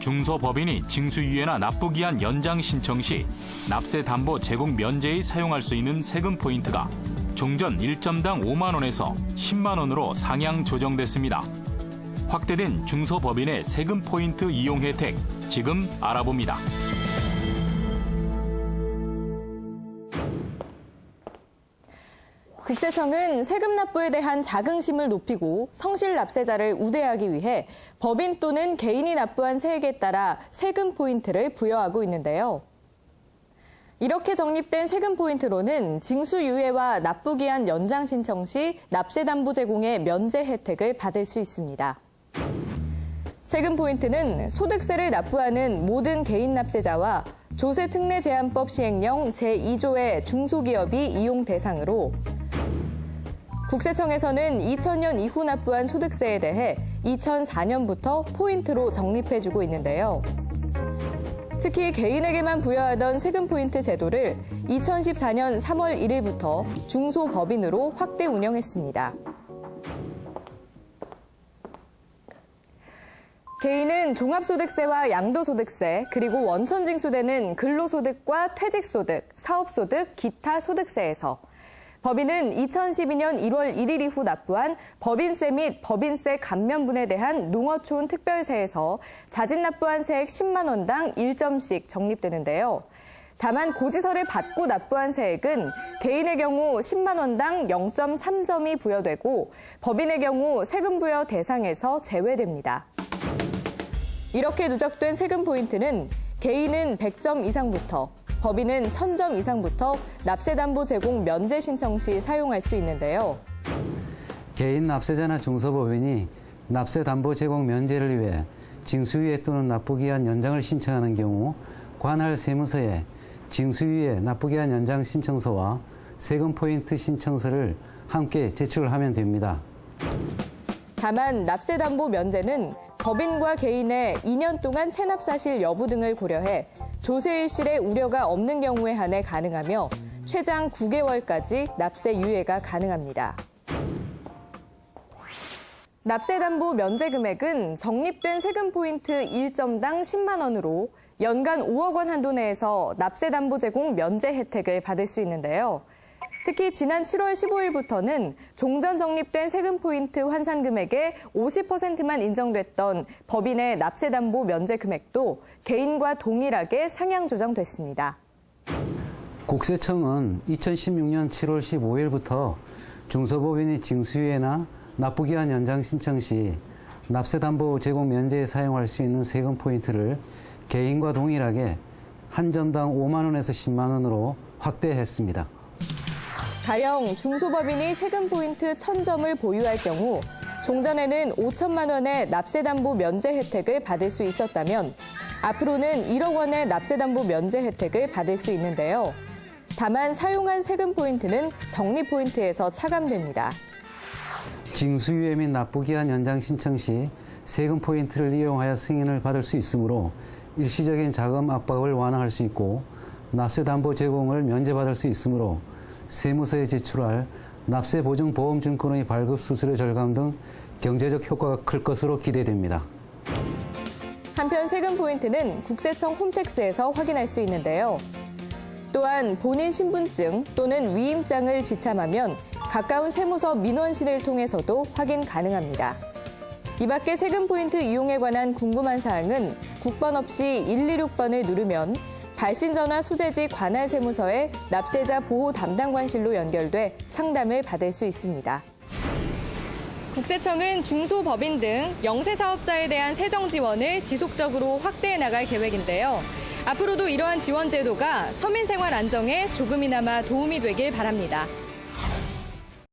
중소법인이 징수유예나 납부기한 연장 신청 시 납세 담보 제공 면제에 사용할 수 있는 세금 포인트가 종전 1점당 5만 원에서 10만 원으로 상향 조정됐습니다. 확대된 중소법인의 세금 포인트 이용 혜택 지금 알아봅니다. 국세청은 세금 납부에 대한 자긍심을 높이고 성실 납세자를 우대하기 위해 법인 또는 개인이 납부한 세액에 따라 세금 포인트를 부여하고 있는데요. 이렇게 적립된 세금 포인트로는 징수유예와 납부기한 연장 신청 시 납세담보 제공의 면제 혜택을 받을 수 있습니다. 세금 포인트는 소득세를 납부하는 모든 개인 납세자와 조세특례 제한법 시행령 제2조의 중소기업이 이용 대상으로 국세청에서는 2000년 이후 납부한 소득세에 대해 2004년부터 포인트로 적립해주고 있는데요. 특히 개인에게만 부여하던 세금 포인트 제도를 2014년 3월 1일부터 중소법인으로 확대 운영했습니다. 개인은 종합소득세와 양도소득세, 그리고 원천징수되는 근로소득과 퇴직소득, 사업소득, 기타 소득세에서 법인은 2012년 1월 1일 이후 납부한 법인세 및 법인세 감면분에 대한 농어촌 특별세에서 자진 납부한 세액 10만 원당 1점씩 적립되는데요. 다만 고지서를 받고 납부한 세액은 개인의 경우 10만 원당 0.3점이 부여되고 법인의 경우 세금 부여 대상에서 제외됩니다. 이렇게 누적된 세금 포인트는 개인은 100점 이상부터 법인은 1000점 이상부터 납세담보 제공 면제 신청 시 사용할 수 있는데요. 개인 납세자나 중소법인이 납세 담보 제공 면제를 위해 징수유예 또는 납부기한 연장을 신청하는 경우 관할 세무서에 징수유예 납부기한 연장 신청서와 세금 포인트 신청서를 함께 제출하면 됩니다. 다만 납세담보 면제는 법인과 개인의 2년 동안 체납 사실 여부 등을 고려해 조세일실의 우려가 없는 경우에 한해 가능하며 최장 9개월까지 납세 유예가 가능합니다. 납세담보 면제 금액은 적립된 세금 포인트 1점당 10만 원으로 연간 5억 원 한도 내에서 납세담보 제공 면제 혜택을 받을 수 있는데요. 특히 지난 7월 15일부터는 종전 적립된 세금 포인트 환산 금액의 50%만 인정됐던 법인의 납세담보 면제 금액도 개인과 동일하게 상향 조정됐습니다. 국세청은 2016년 7월 15일부터 중소법인이 징수유예나 납부기한 연장 신청 시 납세담보 제공 면제에 사용할 수 있는 세금 포인트를 개인과 동일하게 한 점당 5만 원에서 10만 원으로 확대했습니다. 가령 중소법인이 세금 포인트 1000점을 보유할 경우 종전에는 5천만 원의 납세담보 면제 혜택을 받을 수 있었다면 앞으로는 1억 원의 납세담보 면제 혜택을 받을 수 있는데요. 다만 사용한 세금 포인트는 적립 포인트에서 차감됩니다. 징수유예 및 납부기한 연장 신청 시 세금 포인트를 이용하여 승인을 받을 수 있으므로 일시적인 자금 압박을 완화할 수 있고 납세 담보 제공을 면제받을 수 있으므로 세무서에 제출할 납세 보증 보험 증권의 발급 수수료 절감 등 경제적 효과가 클 것으로 기대됩니다. 한편 세금 포인트는 국세청 홈택스에서 확인할 수 있는데요. 또한 본인 신분증 또는 위임장을 지참하면 가까운 세무서 민원실을 통해서도 확인 가능합니다. 이 밖에 세금 포인트 이용에 관한 궁금한 사항은 국번 없이 126번을 누르면 발신전화 소재지 관할 세무서에 납세자 보호 담당관실로 연결돼 상담을 받을 수 있습니다. 국세청은 중소법인 등 영세사업자에 대한 세정 지원을 지속적으로 확대해 나갈 계획인데요. 앞으로도 이러한 지원 제도가 서민 생활 안정에 조금이나마 도움이 되길 바랍니다.